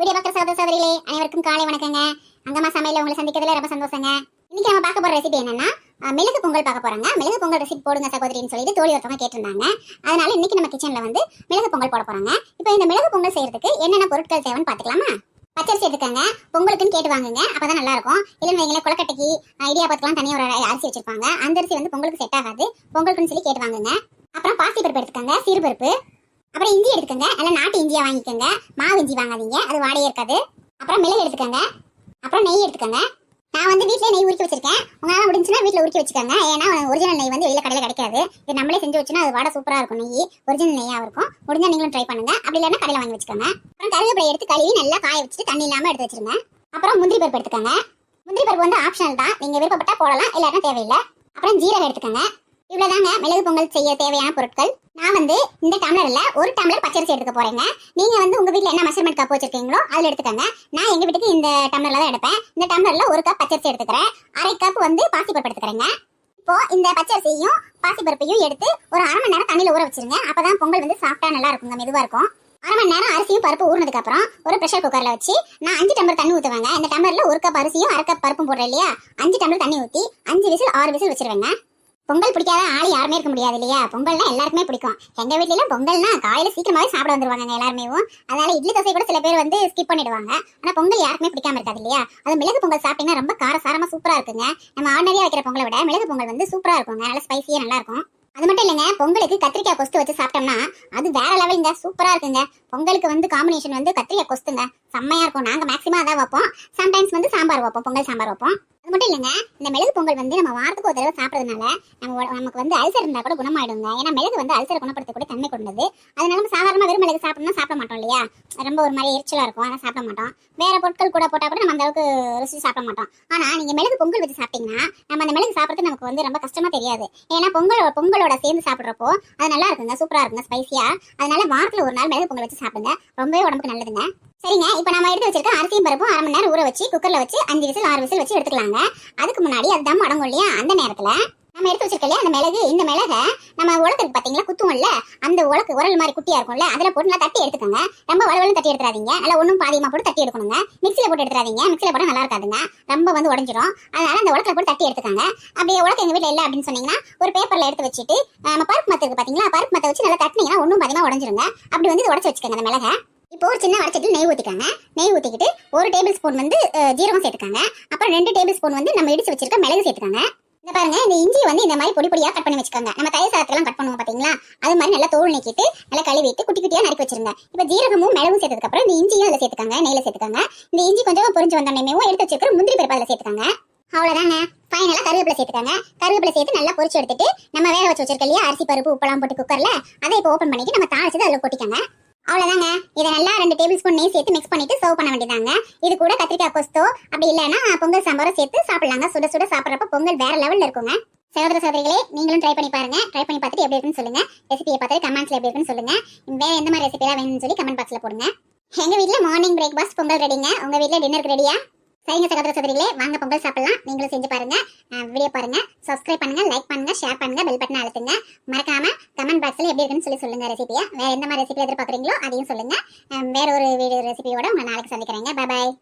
Video பார்க்குற சகோதர சகோதரிகளே அனைவருக்கும் காலை வணக்கங்க. அங்கம்மா சமையல உங்களை சந்திக்கிறதுல ரொம்ப சந்தோஷங்க. இன்னைக்கு நம்ம பார்க்க போற ரெசிபி என்னன்னா மிளகு பொங்கல் பார்க்க போறோங்க. மிளகு பொங்கல் ரெசிபி போடுங்க சகோதரின்னு சொல்லிட்டு தோழி ஒருத்தவங்க கேட்டிருந்தாங்க. அதனால இன்னைக்கு நம்ம கிச்சன்ல வந்து மிளகு பொங்கல் போட போறாங்க. இப்போ இந்த மிளகு பொங்கல் செய்யறதுக்கு என்னென்ன பொருட்கள் தேவைன்னு பார்த்துக்கலாமா? பச்சரிசி எடுத்துக்கங்க. பொங்கலுக்குன்னு கேட்டு வாங்குங்க அப்பதான் நல்லா இருக்கும். இல்லைன்னு வைங்களேன் கொலக்கட்டைக்கு அஹ், இடியாப்பத்துக்குலாம் தனியாக ஒரு அரிசி வச்சிருப்பாங்க. அந்த அரிசி வந்து பொங்கலுக்கு செட் ஆகாது. பொங்கலுக்குன்னு சொல்லி கேட்டு வாங்குங்க அப்புறம் பாசி பருப்பு எடுத்துக்கங்க. சிறுபருப்பு அப்புறம் இஞ்சி எடுத்துக்கோங்க. நல்லா நாட்டு இஞ்சியா வாங்கிக்கோங்க. மாவு இஞ்சி வாங்காதீங்க. அது வாடையே இருக்காது. அப்புறம் மிளகு எடுத்துக்கோங்க. அப்புறம் நெய் எடுத்துக்கோங்க. நான் வந்து வீட்டிலே நெய் உருக்கி வச்சிருக்கேன். உங்களால் முடிஞ்சுன்னா வீட்டில் உருக்கி வச்சுக்கோங்க. ஏன்னா ஒரிஜினல் நெய் வந்து வெளியில் கடையில் கிடைக்காது. இது நம்மளே செஞ்சு வச்சுன்னா அது வாட சூப்பராக இருக்கும் நெய். ஒரிஜினல் நெய்யாக இருக்கும். முடிஞ்சால் நீங்களும் ட்ரை பண்ணுங்க. அப்படி இல்லைன்னா கடையில் வாங்கி வச்சுக்கோங்க. அப்புறம் கருவேப்பிலை எடுத்து கழுவி நல்லா காய வச்சுட்டு தண்ணி இல்லாமல் எடுத்து வச்சிருங்க. அப்புறம் முந்திரி பருப்பு எடுத்துக்கோங்க. முந்திரி பருப்பு வந்து ஆப்ஷனல் தான். நீங்கள் விருப்பப்பட்டால் போடலாம். இல்லைன்னா தேவையில்லை. அப்புறம் ஜீரகம் எடுத்துக்கோங்க. இவ்வளவுதாங்க மிளகு பொங்கல் செய்ய தேவையான பொருட்கள். நான் வந்து இந்த டம்ளர்ல ஒரு டம்ளர் பச்சரிசி எடுத்துக்க போறேங்க. நீங்க வந்து உங்க வீட்ல என்ன மெஷர்மெண்ட் கப் வச்சிருக்கீங்களோ அதுல எடுத்துக்கங்க. நான் எங்க வீட்டுக்கு இந்த டம்ளர்ல தான் எடுப்பேன். இந்த டம்ளர்ல ஒரு கப் பச்சரிசி எடுத்துக்கிறேன். அரை கப் வந்து பாசிப்பருப்பு எடுத்துக்கிறேங்க. இப்போ இந்த பச்சரிசியும் பாசிப்பருப்பையும் எடுத்து ஒரு அரை மணி நேரம் தண்ணியில ஊற வச்சிருங்க. அப்பதான் பொங்கல் வந்து சாஃப்டா நல்லா இருக்குங்க மெதுவா இருக்கும். அரை மணி நேரம் அரிசியும் பருப்பு ஊறினதுக்கு அப்புறம் ஒரு ப்ரெஷர் குக்கர்ல வச்சு நான் அஞ்சு டம்ளர் தண்ணி ஊற்றுவேங்க இந்த டம்ளர்ல ஒரு கப் அரிசியும் அரை கப் பருப்பும் போடுறேன் இல்லையா? அஞ்சு டம்ளர் தண்ணி ஊத்தி அஞ்சு விசில் ஆறு விசில் வச்சிருவேங்க. பொங்கல் பிடிக்காத ஆள் யாருமே இருக்க முடியாது இல்லையா? பொங்கல்னா எல்லாருக்குமே பிடிக்கும். எங்க வீட்ல பொங்கல்னா காலையில சீக்கிரமாவே சாப்பிட வந்துருவாங்க எல்லாருமே. அதனால இட்லி தோசை கூட சில பேர் வந்து ஸ்கிப் பண்ணிடுவாங்க. ஆனா பொங்கல் யாருக்குமே பிடிக்காம இருக்காது இல்லையா? அது மிளகு பொங்கல் சாப்பிட்டீங்கன்னா ரொம்ப காரசாரமா சூப்பரா இருக்குங்க. நம்ம ஆர்டினரியா வைக்கிற பொங்கலை விட மிளகு பொங்கல் வந்து சூப்பரா இருக்குங்க. நல்லா ஸ்பைசியா நல்லா இருக்கும். அது மட்டும் இல்லைங்க பொங்கலுக்கு கத்திரிக்காய் கொஸ்து வச்சு சாப்பிட்டோம்னா அது வேற லெவலுங்க சூப்பரா இருக்குங்க. பொங்கலுக்கு வந்து காம்பினேஷன் வந்து கத்திரிக்காய் கொஸ்துங்க. செம்மையா இருக்கும். நாங்க மேக்ஸிமம் அதான் வைப்போம். சம்டைம்ஸ் வந்து சாம்பார் வைப்போம். பொங்கல் சாம்பார் வைப்போம். அது மட்டும் இல்லைங்க இந்த மிளகு பொங்கல் வந்து நம்ம வாரத்துக்கு ஒரு தடவை சாப்பிட்றதுனால நம்ம நமக்கு வந்து அல்சர் இருந்தால் கூட குணமாயிடுங்க. ஏன்னா மிளகு வந்து அல்சர் குணப்படுத்தக்கூடிய தன்மை கொண்டது. அதனால நம்ம சாதாரண வெறும் மிளகு சாப்பிடணும் சாப்பிட மாட்டோம் இல்லையா? ரொம்ப ஒரு மாதிரி எரிச்சலா இருக்கும் ஆனால் சாப்பிட மாட்டோம். வேற பொருட்கள் கூட போட்டா கூட நம்ம அந்த அளவுக்கு ருசி சாப்பிட மாட்டோம். ஆனா நீங்க மிளகு பொங்கல் வச்சு சாப்பிட்டீங்கன்னா நம்ம அந்த மிளகு சாப்பிட்றது நமக்கு வந்து ரொம்ப கஷ்டமா தெரியாது. ஏன்னா பொங்கல் பொங்கலோட சேர்ந்து சாப்பிட்றப்போ அது நல்லா இருக்குங்க சூப்பராக இருக்குங்க ஸ்பைசியா அதனால வாரத்தில் ஒரு நாள் மிளகு பொங்கல் வச்சு சாப்பிடுங்க. ரொம்பவே உடம்புக்கு நல்லதுங்க. சரிங்க இப்போ நம்ம எடுத்து வச்சிருக்க அரிசியும் பருப்பும் அரை மணி நேரம் ஊற வச்சு குக்கர்ல வச்சு அஞ்சு விசில் ஆறு விசில் வச்சு எடுத்துக்கலாங்க. அதுக்கு முன்னாடி அது தம் அடங்கும் இல்லையா? அந்த நேரத்துல நம்ம எடுத்து வச்சிருக்க இல்லையா அந்த மிளகு இந்த மிளகை நம்ம உலகத்துக்கு பாத்தீங்களா குத்துவோம்ல அந்த உலக்கு உரல் மாதிரி குட்டியா இருக்கும்ல அதுல போட்டு நல்லா தட்டி எடுத்துக்கோங்க. ரொம்ப வளவலும் தட்டி எடுத்துறாதீங்க. நல்லா ஒன்றும் பாதியமா போட்டு தட்டி எடுக்கணுங்க. மிக்சியில போட்டு எடுத்துறாதீங்க. மிக்சியில போட்டா நல்லா இருக்காதுங்க. ரொம்ப வந்து உடஞ்சிரும். அதனால அந்த உலக்கில் போட்டு தட்டி எடுத்துக்கோங்க. அப்படியே உலக எங்க வீட்ல இல்ல அப்படின்னு சொன்னீங்கன்னா ஒரு பேப்பர்ல எடுத்து வச்சுட்டு நம்ம பருப்பு மத்த பாத்தீங்களா பருப்பு மத்த வச்சு நல்லா தட்டினீங்கன்னா ஒன்றும் பாதியமா உடஞ்சிருங்க. அப்படி வந்து உடச்சி உடச்சு வச்சுக்கோங்க அந்த மிளகை. இப்போ ஒரு சின்ன வடச்சட்டில் நெய் ஊற்றிக்காங்க நெய் ஊற்றிக்கிட்டு ஒரு டேபிள் ஸ்பூன் வந்து ஜீரகம் சேர்த்துக்காங்க. அப்புறம் ரெண்டு டேபிள் ஸ்பூன் வந்து நம்ம இடிச்சு வச்சிருக்க மிளகு சேர்த்துக்காங்க. இந்த பாருங்க இந்த இஞ்சி வந்து இந்த மாதிரி பொடி பொடியா கட் பண்ணி வச்சுக்கோங்க. நம்ம தயிர் சாதத்தெல்லாம் கட் பண்ணுவோம் பாத்தீங்களா? அது மாதிரி நல்லா தோல் நீக்கிட்டு நல்லா கழுவிட்டு குட்டி குட்டியா நறுக்கி வச்சிருங்க. இப்போ ஜீரகமும் மிளகும் சேர்த்ததுக்கு அப்புறம் இந்த இஞ்சியும் அதில் சேர்த்துக்காங்க நெய்ல சேர்த்துக்காங்க. இந்த இஞ்சி கொஞ்சம் பொறிஞ்சு வந்தோடனேயும் எடுத்து வச்சிருக்கிற முந்திரி பருப்பு அதில் சேர்த்துக்கோங்க. அவ்வளவுதாங்க. ஃபைனலாக கருவேப்பிலை சேர்த்துக்காங்க. கருவேப்பிலை சேர்த்து நல்லா பொரிச்சு எடுத்துட்டு நம்ம வேக வச்சு வச்சிருக்க இல்லையா அரிசி பருப்பு உப்பெல்லாம் போட்டு குக்கர்ல அதை இப்போ ஓப்பன் பண்ணிட்டு நம்ம தாளிச்சது அதில் கொட்டிக்கோங்க. அவ்வளோதாங்க இதை நல்லா ரெண்டு டேபிள் ஸ்பூன் நெய் சேர்த்து மிக்ஸ் பண்ணிட்டு சர்வ் பண்ண வேண்டியதாங்க. இது கூட கத்திரிக்காய் கொஸ்தோ அப்படி இல்லைன்னா பொங்கல் சாம்பாரோ சேர்த்து சாப்பிடலாங்க. சுட சுட சாப்பிட்றப்ப பொங்கல் வேற லெவல்ல இருக்குங்க. சகோதர சகோதரிகளே நீங்களும் ட்ரை பண்ணி பாருங்க. ட்ரை பண்ணி பார்த்துட்டு எப்படி இருக்குன்னு சொல்லுங்க. ரெசிபியை பார்த்துட்டு கமெண்ட்ஸ்ல எப்படி இருக்குன்னு சொல்லுங்க. வேற எந்த மாதிரி ரெசிபிலாம் வேணும்னு சொல்லி கமெண்ட் பாக்ஸ்ல போடுங்க. எங்க வீட்ல மார்னிங் பிரேக்ஃபாஸ்ட் பொங்கல் ரெடிங்க உங்க வீட்டில் டின்னருக்கு ரெடியா சரிங்க சகோதர சகோதரிகளே வாங்க பொங்கல் சாப்பிடலாம். நீங்களும் செஞ்சு பாருங்க. வீடியோ பாருங்க. சப்ஸ்கிரைப் பண்ணுங்க லைக் பண்ணுங்க ஷேர் பண்ணுங்க பெல் பட்டன் அழுத்துங்க. மறக்காம கமெண்ட் பாக்ஸ்ல எப்படி இருக்குன்னு சொல்லி சொல்லுங்க ரெசிபியை வேற எந்த மாதிரி ரெசிபி எதிர்பார்க்குறீங்களோ அதையும் சொல்லுங்க. வேற ஒரு வீடியோ ரெசிபியோட உங்களை நாளைக்கு சந்திக்கிறேங்க. பாய்